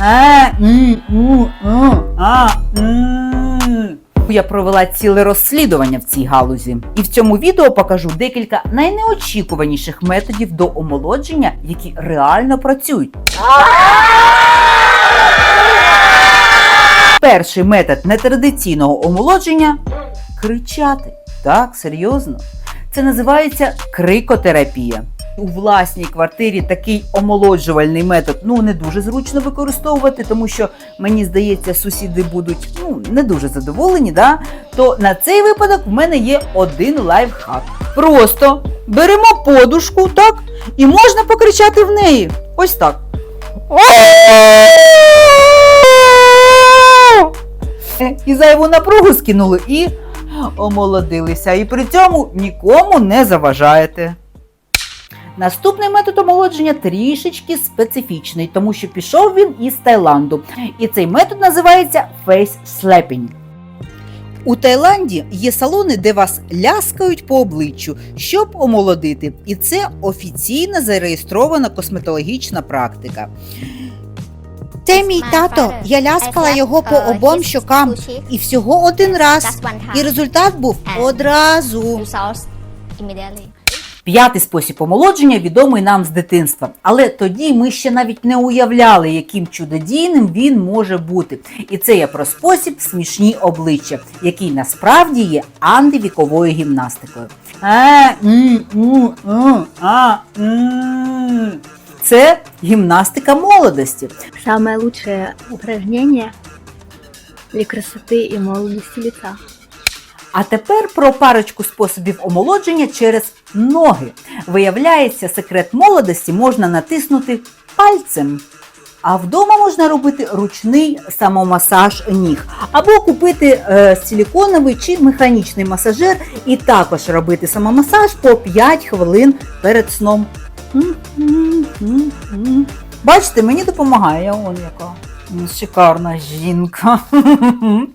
У, а, м. Я провела ціле розслідування в цій галузі, і в цьому відео покажу декілька найнеочікуваніших методів до омолодження, які реально працюють. Перший метод нетрадиційного омолодження кричати. Так, серйозно. Це називається крикотерапія. У власній квартирі такий омолоджувальний метод ну не дуже зручно використовувати, тому що мені здається, сусіди будуть ну не дуже задоволені. Да? То на цей випадок в мене є один лайфхак. Просто беремо подушку, так, і можна покричати в неї. Ось так. І зайву напругу скинули і омолодилися. І при цьому нікому не заважаєте. Наступний метод омолодження трішечки специфічний, тому що пішов він із Таїланду. І цей метод називається face slapping. У Таїланді є салони, де вас ляскають по обличчю, щоб омолодити. І це офіційно зареєстрована косметологічна практика. Це мій тато. Я ляскала його по обом щокам. І всього один раз. І результат був одразу. П'ятий спосіб омолодження відомий нам з дитинства. Але тоді ми ще навіть не уявляли, яким чудодійним він може бути. І це я про спосіб смішні обличчя, який насправді є антивіковою гімнастикою. М. Це гімнастика молодості. Самое лучшее упражнение для красоты и молодости лица. А тепер про парочку способів омолодження через ноги. Виявляється, секрет молодості можна натиснути пальцем. А вдома можна робити ручний самомасаж ніг, або купити е, силіконовий чи механічний масажер і також робити самомасаж по 5 хвилин перед сном. Бачите, мені допомагає, он яка шикарна жінка.